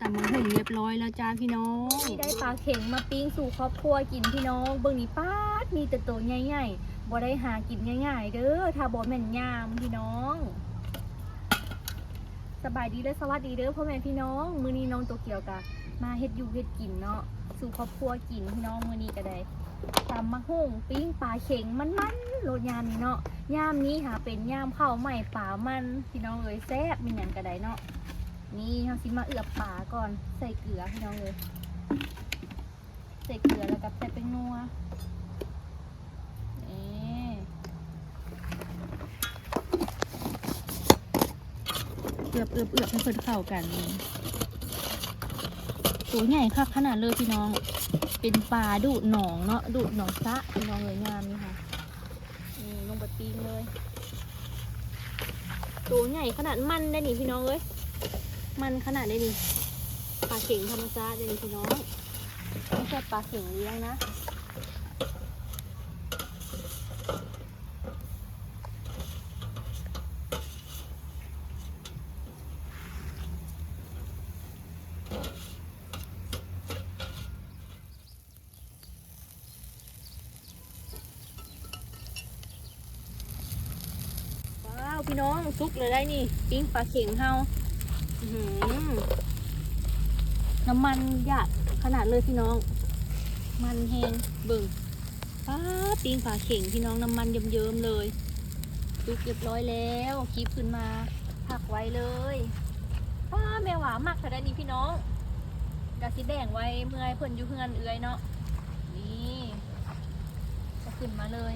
ตำมังหุ่งเรียบร้อยแล้วจ้าพี่น้องที่ได้ปลาเข็งมาปิ้งสู่ครอบครัวกินพี่น้องเบิ่งนี่ป้าดมีแต่ตัวใหญ่ๆบ่ได้หากินง่ายๆเด้อถ้าบ่แม่นยามพี่น้องสบายดีและสวัสดีเด้อพ่อแม่พี่น้อง มือนี้น้องโตเกี่ยวกะมาเฮ็ดอยู่เฮ็ดกินเนาะสู่ครอบครัวกินพี่น้องมือนี้ก็ได้ตำมะฮุ่งปิ้งปลาเข็งมันๆโลดยามนี้เนาะยามนี้หาเป็นยามข้าวใหม่ปลามันพี่น้องเอ้ยแซ่บมีหยังก็ได้เนาะ นี่เฮาสิมาเอือบปลาก่อน ใส่เกลือพี่น้องเอ้ยใส่เกลือแล้วก็ใส่เป็นนัวนี่เอือบเอือบเอือบให้เพิ่นเข้ากันตัวใหญ่ค่ะขนาดเลยพี่น้อง เป็นปลาดุหนองเนาะดุหนองซะพี่น้องเลยงามนี่ค่ะนี่ลงไปปีนเลยตัวใหญ่ขนาดมันได้นี่พี่น้องเอ้ย มันขนาดได้นี่ปลาเข็งธรรมชาติได้นี่พี่น้องไม่ใช่ปลาเข็งเลี้ยงนะว้าวพี่น้องซุกเลยได้นี่ปิ้งปลาเข็งเฮา น้ำมันหยาดขนาดเลยพี่น้อง มันแหงเบิ่งป้าดปิ้งปลาเข็งพี่น้องน้ำมันเยิ้มๆเลยซุกเรียบร้อยแล้วคลิปขึ้นมาผักไว้เลยป้าแม่หวามักแต่ได้นี่พี่น้องกะสิแบ่งไว้เมื่อยเพิ่นอยู่เพื่อนเอื้อยเนาะนี่ก็ขึ้นมาเลย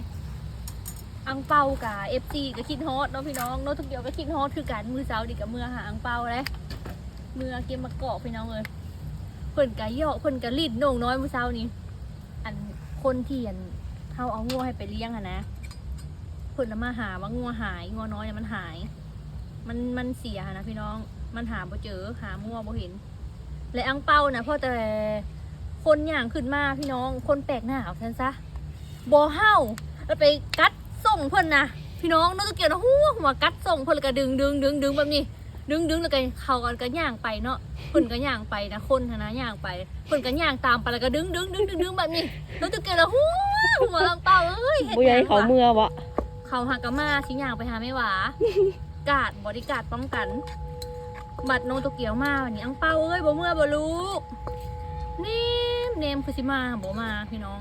อังเปากะเอฟซีก็คิดฮอตเนาะพี่น้องเนาะทุกเดียวก็คิดฮอตคือการมือเสาดีกับมือหาอังเปาเลยมือเกมมะกอกพี่น้องเลยเพิ่นกะเหยาะเพิ่นกะรีดน่งน้อยมือเสานี้อันคนเที่อันเฮาเอางัวให้ไปเลี้ยงอะนะเพิ่นน่ะมาหาว่างัวหายงัวน้อยเนี่ยมันหาย มันมันเสียนะพี่น้องมันหาบ่เจอหางัวบ่เห็น และอังเปานะพ่อแต่คนอย่างขึ้นมาพี่น้องคนแปลกหน้าเอาซั่นซะบ่เฮาแล้วไปกัด ส่งเพิ่นนะพี่น้องน้องตะเกียบนะหัวหัวกัดส่งเพิ่นแล้วก็ดึงดึงดึงดึงแบบนี้ ดึงดึงแล้วก็เขากันก็ย่างไปเนาะเพิ่นก็ย่างไปนะคนหั้นนะย่างไปเพิ่นก็ย่างตามไปแล้วก็ดึงดึงดึงดึงดึงแบบนี้น้องตะเกียบนะหัวหัวลังเป้าเอ้ยฮ็ดบุยหยังให้เขาวะเมื่อวะเขาหักกะมาสิย่างไปหาไม่หวากาดบริการดป้องกัน บัดน้องตะเกียวมาวันนี้อังเป้าเอ้ยบ่เมื่อบ่ลูกเนมเนมคือสิมาบ่มาพี่น้อง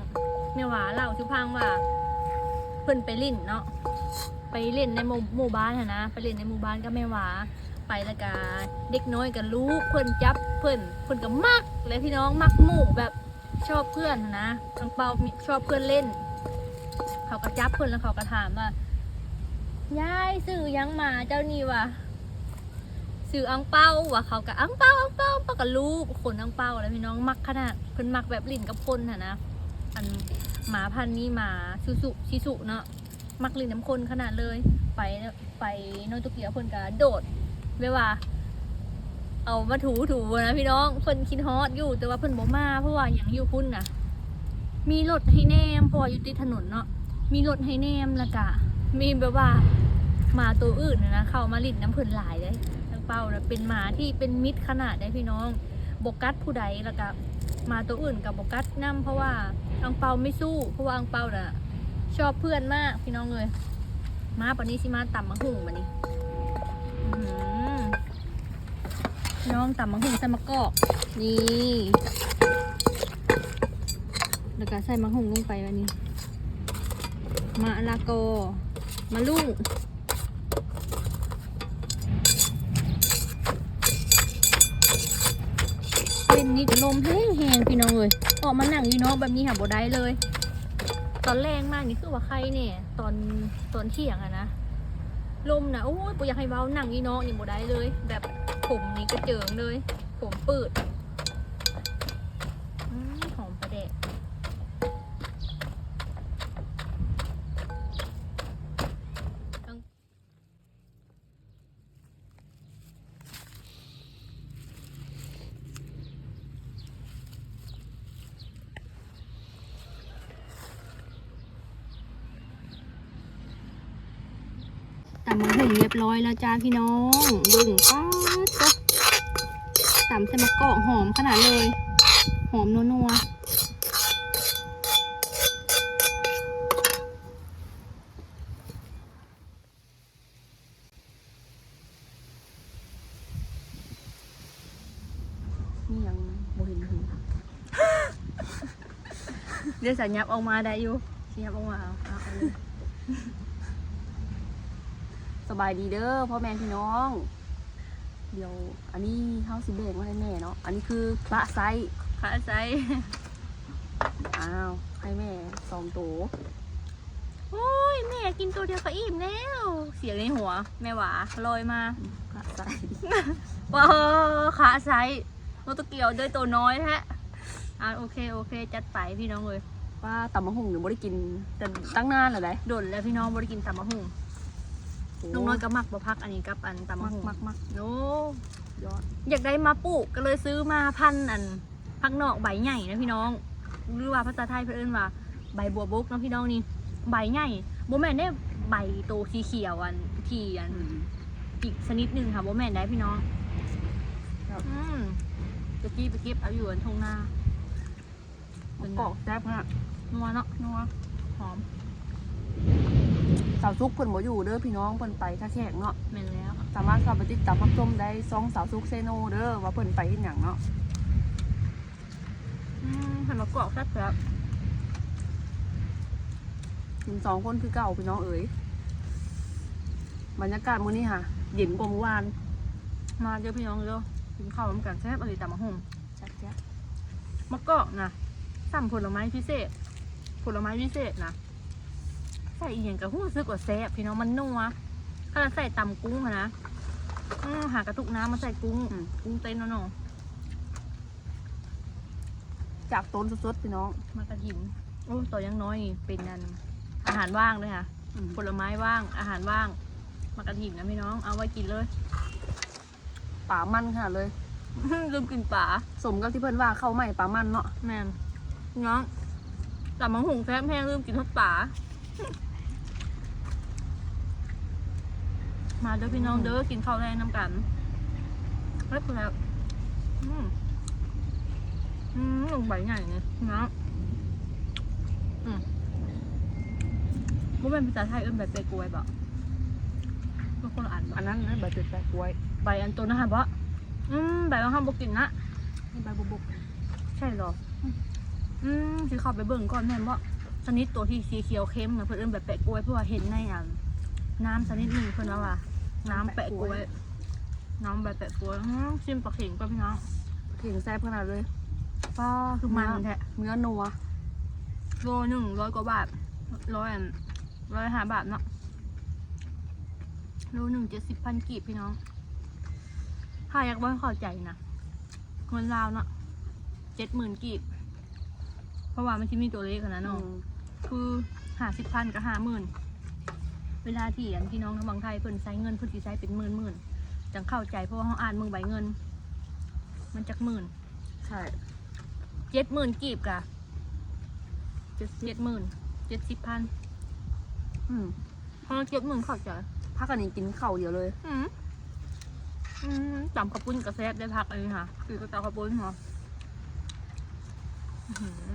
แม่หวาเล่าทุกพังว่า เพิ่นไปเล่นเนาะไปเล่นในหมู่หมู่บ้านอะนะ ไปเล่นในหมู่บ้านก็แม่หวาไปแล้วก็เด็กน้อยกับลูกเพิ่นจับเพิ่นเพิ่นก็มักเลยพี่น้องมักหมู่แบบชอบเพื่อนนะทังเปาชอบเพื่อนเล่น เขาก็จับเพิ่นแล้วเขาก็ถามว่ายายซื้อหยังมาเจ้านี่วะซื้ออังเปาวะเขาก็อังเปาอังเปาเปากับลูกคนอังเปาแล้วพี่น้องมักขนาดเพิ่นมักแบบลิ้นกับคนอะนะ อันหมาพันนี้หมาซูซุชิสุเนาะมักลินน้ำคนขนาดเลย ไปไปโนโตเกียเพิ่นก็โดดเวลาเอามาถูถูนะพี่น้องเพิ่นคิดฮอตอยู่แต่ว่าเพิ่นบ่มาเพราะว่าอย่างอยู่พุ่นน่ะ มีรถให้แนมพราะว่าอยู่ติดถนนเนาะมีรถให้แนมล้วก็มีแบบว่าหมาตัวอื่นนะเข้ามาลินน้ำเพิ่นหลายเลยทั้งเป้านะเป็นหมาที่เป็นมิตรขนาดได้พี่น้องบกัดผู้ใดล้วก็ห มาตัวอื่นกับบกัดนํเพราะว่าอังเปาไม่สู้เพราะว่าอังเปาน่ะ ชอบเพื่อนมากพี่น้องเลยมาปานนี้สิมาต่ำมังหุ่งมานี่อื้อหือพี่น้องต่ำมังหุ่งใส่มะกอกนี่แล้วก็ใส่มังหุ่งลงไปวันนี้มะละกอมะลุ่งเป็นนี้จะลมแห้ง พี่น้องเลยออกมานั่งอยู่เนาะแบบนี้หาบ่ได้เลย ตอนแรงมากนี่คือว่าใครเนี่ย ตอนตอนเที่ยงอะนะลมนะโอ้ยปอยากให้เบาหนังอีเนาะนี่บ่ได้เลย แบบผมนี่กระเจิงเลย ผมปืดอืมหอมประเดะ มังหุ่งเรียบร้อยแล้วจ้าพี่น้องเบึ่งป้าดตะตำใส่มะกอกหอมขนาดเลย หอมนัวนี่ยังโบเห็นถึงเดี๋ยวสัญญาบออกมาได้อยู่สัญญาบออกมาเอาเอาเลย บายดีเด้อพ่อแม่พี่น้อง เดี๋ยว อันนี้เฮาสิเบรกไว้ให้แม่เนาะอันนี้คือพระไซส์พระไซอ้าวให้แม่สองตัวโอ้ยแม่กินตัวเดียวก็อิ่มแล้ว เสียงในหัว แม่หวาลอยมาพระไซส์ว้าวขาไซโนตเกียวด้วยตัวน้อยแท้อ่าโอเคโอเค จัดไปพี่น้องเลยว่าตำมะฮุ่งหนูบ่ได้กินแต่ตั้งนานแล้วได้โดนแล้วพี่น้องบริกินตำมะฮุ่ง ลุงน้อยก็มักบ่พักอันนี้กับอันตำมะมักฮุ่งมักมักโอ้ยอดอยากได้มาปลูกก็เลยซื้อมาพันธุ์อันพักนอกใบใหญ่นะพี่น้องหรือว่าภาษาไทยเพื่นเอนว่าใบบัวบกนะพี่น้องนี่ใบใหญ่โบแมนได้ใบโตสีเขียวอันที่อันอืมอีกชนิดหนึ่งค่ะโบแมนได้พี่น้องครับอืมตะกี้ไปเก็บเอาอยู่อันทงหน้ามะกอกแซ่บฮะนัวเนาะนัวหอม สาวซุกเพิ่นบ่อยู่เด้อพี่น้องเพิ่นไปท่าแขกเนาะแม่นแล้วสามารถเข้าไปติดตามรับชมได้ซองสาวซุกเซโนเด้อว่าเพิ่นไปเฮ็ดหยังเนาะอืมหันมากรอกแซ่บแล้วกินสองคนคือเก่าพี่น้องเอ๋ยบรรยากาศมื้อนี้ค่ะเย็นกว่าเมื่อวาน มาเดี๋ยวพี่น้องเดี๋ยวกินข้าวน้ำกันแซ่บอะไรตามมาหุ่มจัดจ้ะมะกอกนะสั่ผลไม้พิเศษ ผลไม้พิเศษนะ ใส่อีกอย่างกับหู้ซึกว่าแซ่บพี่น้องมันนัวถ้าเราใส่ตำกุ้งอะนะอืมหากระตุกน้ำมาใส่กุ้งอืมกุ้งเต้นเนาะจากต้นสดๆพี่น้อง มากระถินโอ้ตัวยังน้อยนี่เป็นอันอาหารว่างเลยค่ะ อืมผลไม้ว่าง อาหารว่าง มากระถินนะพี่น้อง เอาไว้กินเลย ป่ามันค่ะเลย ลืมกินป่าสมกับที่เพิ่นว่าเข้าวใหม่ป่ามันเนาะแม่นพี่น้องแต่มังหุงแซ่บแห้งลืมกินทอดป่า มาเด้อพี่น้องเด้อกินข้าวแรงน้ำกันเฮ้ยพอแล้วอืมอืมลงใบใหญ่เนี่ยนะอืมว่าเป็นภาษาไทยเอิ้นแบบเปรกวยปะเป็นคนละอันอัปะนนั้นนะใบเป็ดแปะกล้วยใบอันตัวนะฮะปะอืมใบว่าห้ามบกินนะนี่ใบบุบใช่เหรอ อืมสิเขับไปเบิ่งก่อนแม่นว่าชนิดตัวที่สีเขียวเข้มนะเพื่อนเอิ้นแบบแปะกล้วยเพราะว่าเห็นในอัน น้ำชนิดหนึ่งเพื่อนว่าว่าน้ำแปะกล้วย น้ำแบบแปะกล้วยอื้อชิมปลาเข็งป่ะพี่น้องเข่งแซ่บขนาดเลยป้าคือมันแท้เนื้อนัวโลหนึ่งร้อยกว่าบาทร้อยอันร้อยห้าบาทเนาะโลหนึ่งเจ็ดสิบพันกีบพี่น้องถ้าอยากว่าเข้าใจนะเงินลาวเนาะเจ็ดหมื่นกีบ เพราะว่ามันที่มีตัวเลขอะนะเนาะอืมคือหาสิบพันกับหาหมื่น เวลาที่อันพี่น้องทางบางไทยเพิ่นใช้เงินเพิ่นสิใช้เป็นหมื่นหมื่นจังเข้าใจเพราะว่าเขาอ่านเมืองใบเงิน มันจักหมื่นใช่เจ็ดหมื่นกีบกะเจ็ดเจ็ดหมื่นเจ็ดสิบพันอืมพอเจ็ดหมื่นเข้าใจพักอันนี้กินข้าวเดียวเลย อืมอืมจำกระปุ้นกระแซบได้พักอันนี้ค่ะคือกระตากระปุ้นเหรออื้อหือ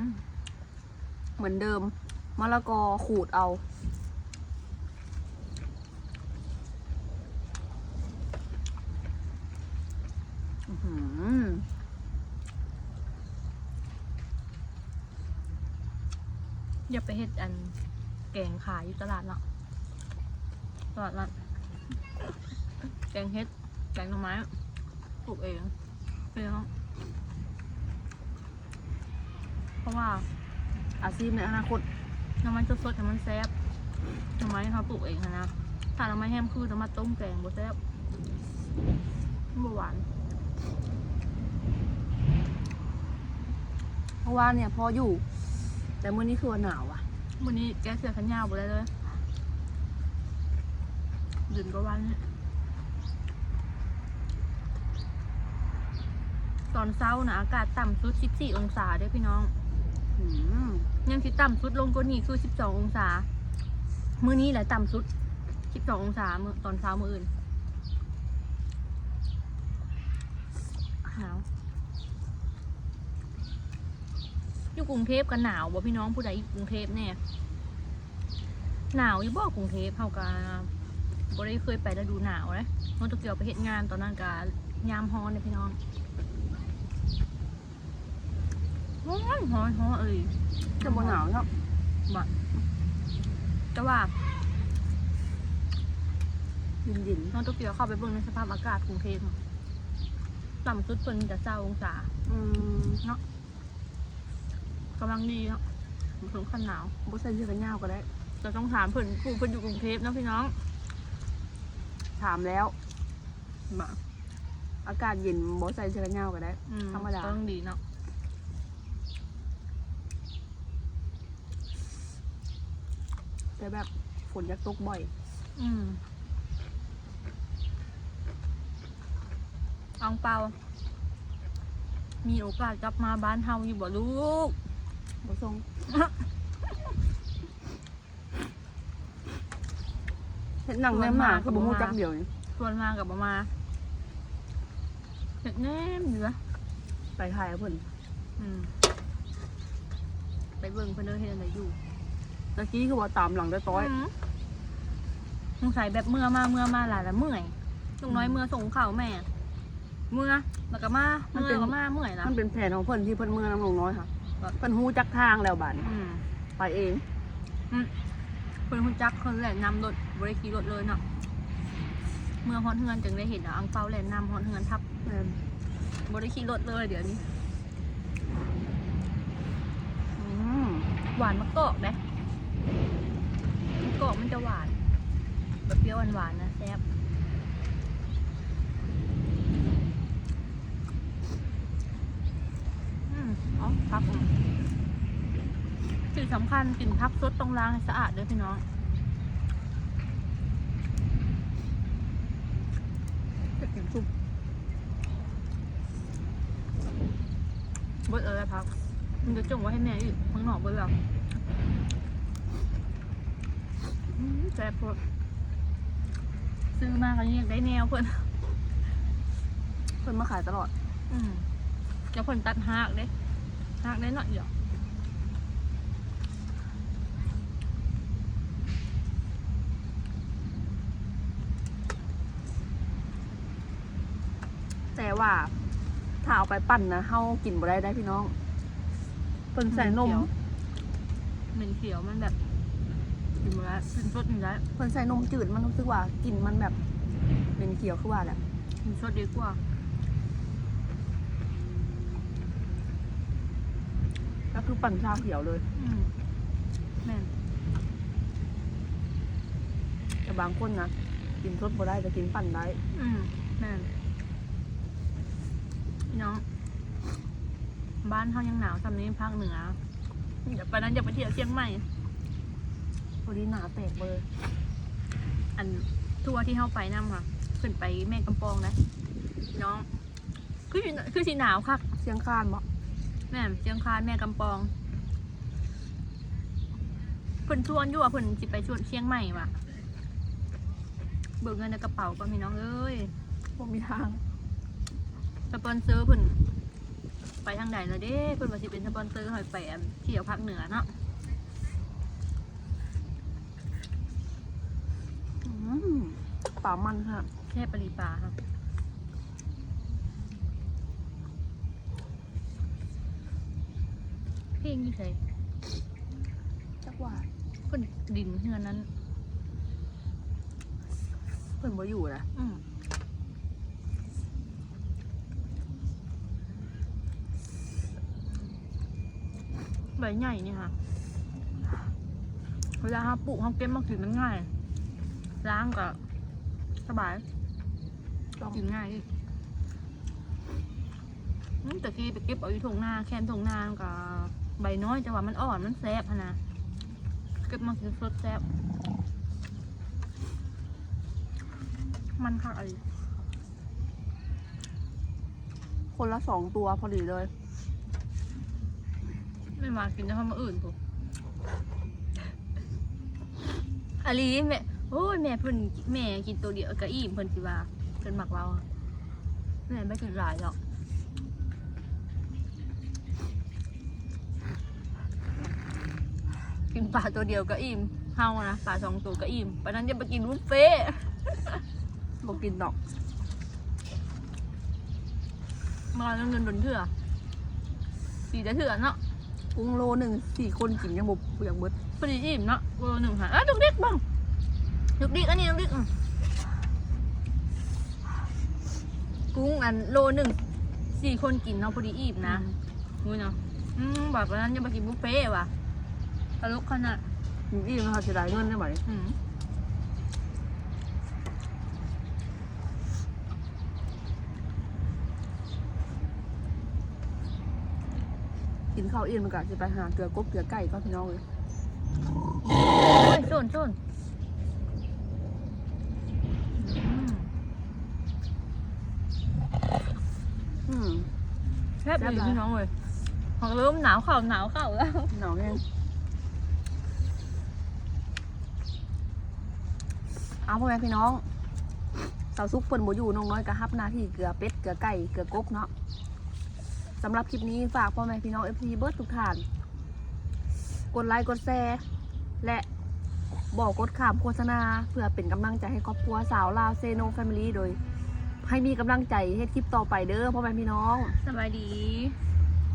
เหมือนเดิมมะละกอขูดเอา อื้อหือ อย่าไปเฮ็ดอันแกงขายอยู่ตลาดเนาะตลาดนัดแกงเฮ็ดแกงหน่อไม้ปลูกเองเป็นยังไงเพราะว่าอาชีพในอนาคตน้ำมันสดๆน้ำมันแซ่บหน่อไม้เขาปลูกเองนะถ้าหน่อไม้แห้มคือน้ำมันต้มแกงบ่แซ่บบ่หวานเพราะว่าเนี่ยพออยู่ แต่มื้อนี้คือว่าหนาวอะ วันนี้แกเสือขันยาวบ่ได้เลยดื่มก็วันนี้ตอนเช้านะอากาศต่ำสุด 14 องศาเด้อพี่น้อง อืมยังสิต่ำสุดลงกว่านี้คือ 12 องศา มื้อนี้แหละต่ำสุด 12 องศามื้อตอนเช้ามื้ออื่นหนาว อยู่กรุงเทพกันหนาวบ่พี่น้องผู้ใดอยู่กรุงเทพแน่หนาวอยู่บ่กรุงเทพเฮาก็บ่ได้เคยไปฤดูหนาวนะน้องโตเกียวไปเฮ็ดงานตอนนั้นก็ยามฮ้อนเนี่ยพี่น้องฮ้อนฮ้อนฮ้อนเอ้ยจะบ่หนาวเนาะบ่แต่ว่ายินยินน้องโตเกียวเข้าไปเบิ่งในสภาพอากาศกรุงเทพเนาะต่ำสุดเพิ่นจะเศร้าองศาๆอืม กำลังดีเนาะบ่ถึงขั้นหนาวบ่ใส่เสื้อกันยาวก็ได้จะต้องถามเพิ่นกูเพิ่นอยู่กรุงเทพเนาะพี่น้อง ถามแล้วบ่อากาศเย็นบ่ใส่เสื้อกันยาวก็ได้อืธรรมดาต้องดีเนาะแต่แบบฝนอยากตกบ่อย อืมอังเปา มีโอกาสกลับมาบ้านเฮาอยู่บ่ลูก บ่ทรงเห็นหนังแน่มาก็บ่ฮู้จักเดียวนี่ชวนมากับบ่มาเห็ดแน่มอยู่ละไปถ่ายกับเพิ่นอืมไปเบิ่งเพิ่นเด้อเฮ็ดอะไรอยู่ตะกี้คือว่าตามหลังได้ต้อยมสงสัยแบบเมื่อมาเมื่อมาหลายละเมื่อยลุงน้อยเมื่อส่งข่าวแม่ เมื่อแล้วก็มาเมื่อแล้วก็มาเมื่อยละมันเป็นแผนของเพิ่นที่เพิ่นเมื่อน้ำลงน้อยค่ะครับ เพิ่นฮู้จักทางแล้วบัดนี้อืมไปเองเพิ่นคุณจักคนแหล่นนำรถบริขี่รถเลยเนาะเมื่อฮอนเฮือนจึงได้เห็นอะอังเปาแหล่นนำฮอนเฮือนทับแม่นบริขี่รถเลยเดี๋ยวนี้อืมหวานมะกอกเด้มะกอกมันจะหวานแบบเปรี้ยวหวานๆนะแซ่บ อืมอ๋อพักอืมสิ่งสำคัญกินพักสดต้องล้างให้สะอาดเด้อพี่น้องจะกินซุปเบิดเออพัก มันจะจงไว้ให้แม่อีกข้างนอกเบิดแล้วอืมแซ่บโพดซื้อมาก็ยังอยากได้แนวเพิ่นเพิ่นมาขายตลอด อืม จะเพิ่นตัดหากเด้หากได้หน่อยเดียวแต่ว่าถ้าเอาไปปั่นนะเฮากินบ่ได้ได้พี่น้องเพิ่นใส่นมเหม็นเขียวมันแบบกินมาแล้วกินสดอยู่แล้วเพิ่นใส่นมจืดมันรู้สึกว่ากลิ่นมันแบบเป็นเขียวคือว่าแหละกินสดดีกว่า ก็คือปั่นชาเขียวเลยอืมแม่นแต่บางคนนะกินสดบ่ได้แต่กินปั่นได้ อืมแม่นพี่น้อง บ้านเขายังหนาวสำนี้ภาคเหนือเดี๋ยวไปนั้นจะไปเที่ยวเชียงใหม่พอดีหนาแตกเบอร์อันทัวร์ที่เข้าไปนั่ค่ะขึ้นไปแม่กำปองนะพี่น้อง คือสิคือสีหนาวค่ะเชียงคานบ่ แม่เชียงคานแม่กำปองเพิ่นชวนอยู่ว่าเพิ่นสิไปชวนเชียงใหม่ว่ะเบิกเงินในกระเป๋าก็มีน้องเอ้ยบ่มีทางสปอนเซอร์เพิ่นไปทางใดแล้วเด้เพิ่นว่าสิเป็นสปอนเซอร์หอยแปมเที่ยวภาคเหนือเนาะอืมป่ามันค่ะแค่ปรีปลาครับเพ ลงนี่ใช่จักว่าเพิ่นดินเฮือนนั้น เพิ่นบ่อยู่นะอืมใบใหญ่นี่ค่ะ เวลาเราปลูกเราเก็บมากินมันง่าย ล้างก็สบาย กินง่ายดิอืมแต่กี้ไปเก็บเอาอยู่ทงนาแค่นทงนากับ ใบน้อยจังหวะมันอ่อนมันแซ่บหั้นนะเก็บมากินสดแซ่บมันค่ะอะไรคนละสองตัวพอดีเลย ไม่มากินจะทำมาอื่นปุ๊อาลีแม่โอ้ยแม่เพิ่นแม่กินตัวเดียวกับอิ่มเพิ่นสิว่าเพิ่นหมักเราอะแม่ไม่กินหลายหรอก กินปลาตัวเดียวก็อิ่มเฮานะปลาสองตัวก็อิ่มปะนั้นจะไปกินบุฟเฟ่ต์บ่กินดอกมาแล้วเงินดนเถื่อสีจะเถื่อเนาะกุ้งโลหนึ่งสี่คนกินยังบ่อยากเบิดพอดีอิ่มเนาะโลหนึ่งค่ะอะดุกดิกบ้างดุกดิกอันนี้ดุกดิกอืมกุ้งอันโลหนึ่งสี่คนกินเนาะพอดีอิ่มนะงูเนาะอืมแบบวันนั้นจะมากินบุฟเฟ่ต์ว่ะ ตลกขนาดอืมอิ่มนะคะเสียดายเงินได้ไหมอืมกินข้าวอิ่มมันก็สิไปหาเกลือกบเกลือไก่ก็พี่น้องเลยโอ้ยโซนโซนอืมอืมแซ่บอยู่พี่น้องเลยพอเริ่มหนาวเข่าหนาวเข่าแล้ว หนาวแห้ง เอาพ่อแม่พี่น้องสาวซุกเปิ่นบ่อยู่น้องน้อยก็ฮับหน้าที่เกลือเป็ดเกลือไก่เกลือกบเนาะสำหรับคลิปนี้ฝากพ่อแม่พี่น้อง FC เบิร์ดทุกท่าน กดไลค์กดแชร์และบอกกดขามโฆษณา เพื่อเป็นกำลังใจให้ครอบครัวสาวลาวเซโนแฟมิลี่โดย ให้มีกำลังใจให้คลิปต่อไปเด้อพ่อแม่พี่น้อง สบายดี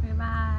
บ๊ายบาย